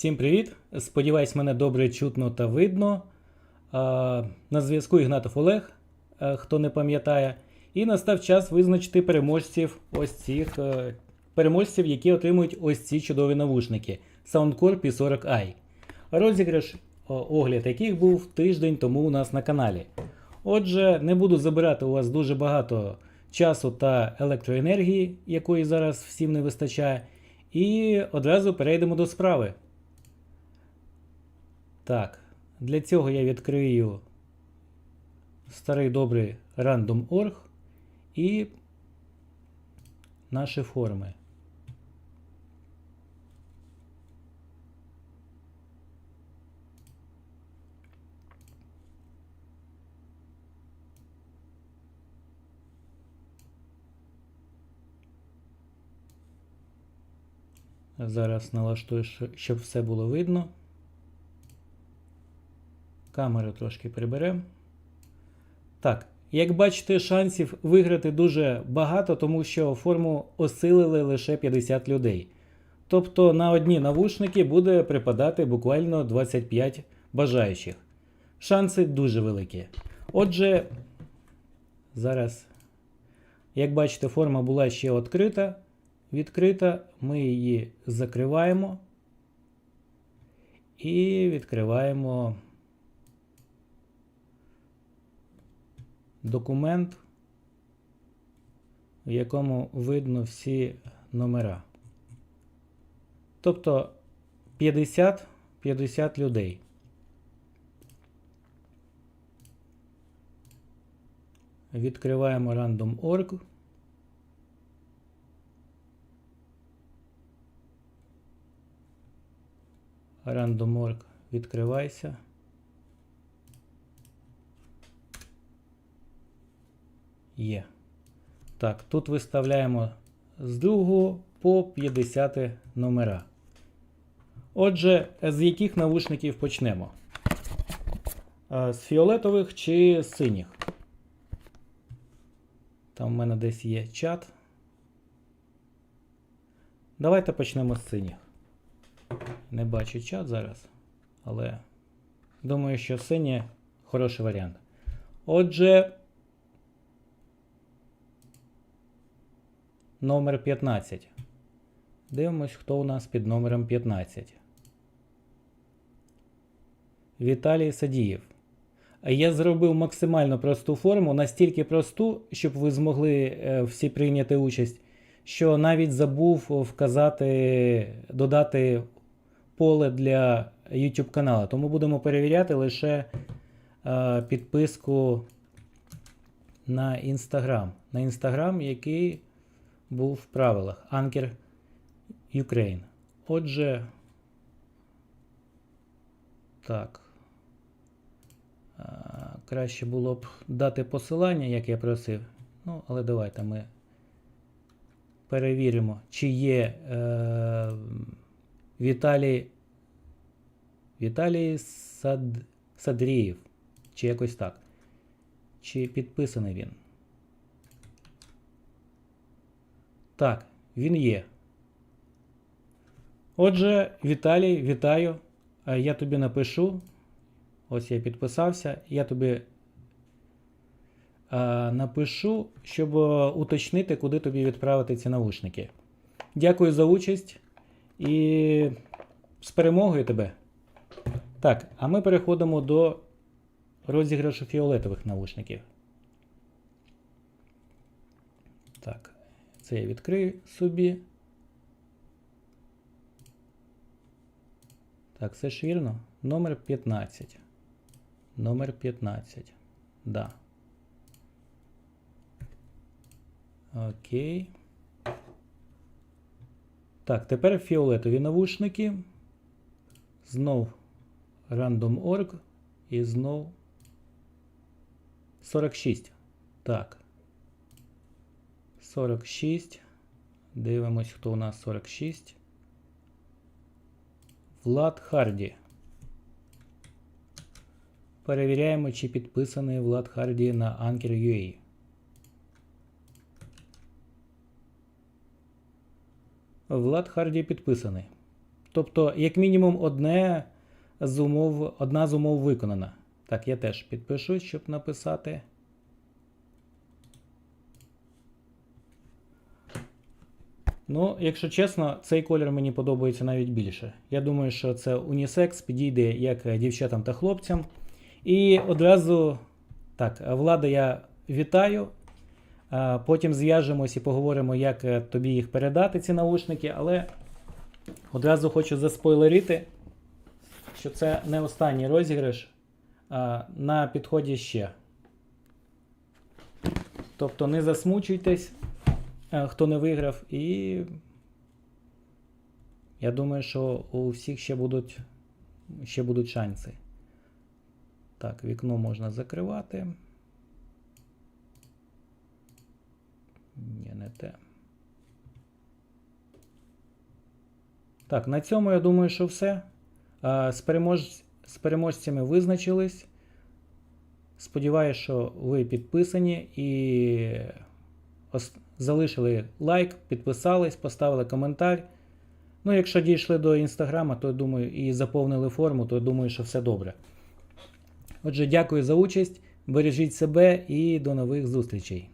Всім привіт! Сподіваюсь, мене добре чутно та видно. На зв'язку Ігнатов Олег, е, хто не пам'ятає. І настав час визначити переможців ось цих е, переможців, які отримують ось ці чудові навушники Soundcore P40i. Розіграш огляд яких був тиждень тому у нас на каналі. Отже, не буду забирати у вас дуже багато часу та електроенергії, якої зараз всім не вистачає. І одразу перейдемо до справи. Так, для цього я відкрию старий добрий random.org і наші форми. Зараз налаштую, щоб все було видно. Камеру трошки приберемо. Так, як бачите, шансів виграти дуже багато, тому що форму осилили лише 50 людей. Тобто на одні навушники буде припадати буквально 25 бажаючих. Шанси дуже великі. Отже, зараз, як бачите, форма була ще відкрита. Відкрита, ми її закриваємо і відкриваємо документ, в якому видно всі номера. Тобто 50, 50 людей. Відкриваємо random.org. Random.org відкривайся. Є. Так, тут виставляємо з 2 по 50 номера. Отже, з яких навушників почнемо? Е, З фіолетових чи з синіх? Там в мене десь є чат. Давайте почнемо з синіх. Не бачу чат зараз, але думаю, що синє хороший варіант. Отже, номер 15. Дивимось, хто у нас під номером 15. Віталій Садієв. Я зробив максимально просту форму, настільки просту, щоб ви змогли е, всі прийняти участь, що навіть забув вказати, додати поле для YouTube каналу. Тому будемо перевіряти лише е, підписку на Instagram. На Instagram, який був в правилах Anker Ukraine. Отже, так. Краще було б дати посилання, як я просив. Ну, але давайте ми перевіримо, чи є е, Віталій Віталій Сад... Садрієв. Чи якось так. Чи підписаний він? Так, він є. Отже, Віталій, вітаю. Е, Я тобі напишу. Ось я підписався. Я тобі е, напишу, щоб е, уточнити, куди тобі відправити ці навушники. Дякую за участь і з перемогою тебе. Так, а ми переходимо до розіграшу фіолетових навушників. Так, це я відкрию собі. Так, все ж вірно. Номер 15. Номер 15. Да. Окей. Так, тепер фіолетові навушники. Знов random.org і знов 46. Так. 46. Дивимось, хто у нас 46. Влад Харді. Перевіряємо, чи підписаний Влад Харді на Anker.ua. Влад Харді підписаний. Тобто, як мінімум, одне з умов, одна з умов виконана. Так, я теж підпишусь, щоб написати. Ну, якщо чесно, цей колір мені подобається навіть більше. Я думаю, що це унісекс підійде як дівчатам та хлопцям. І одразу так, влада, я вітаю. Потім зв'яжемось і поговоримо, як е, тобі їх передати, ці наушники, але одразу хочу заспойлерити, що це не останній розіграш. А, На підході ще. Тобто не засмучуйтесь, е, хто не виграв, і я думаю, що у всіх ще будуть, ще будуть шанси. Так, вікно можна закривати. Ні, не те. Так, на цьому я думаю, що все. З, перемож... з переможцями визначились. Сподіваюсь, що ви підписані і залишили лайк, підписались, поставили коментар. Ну, якщо дійшли до інстаграма, то думаю, і заповнили форму, то думаю, що все добре. Отже, дякую за участь. Бережіть себе і до нових зустрічей.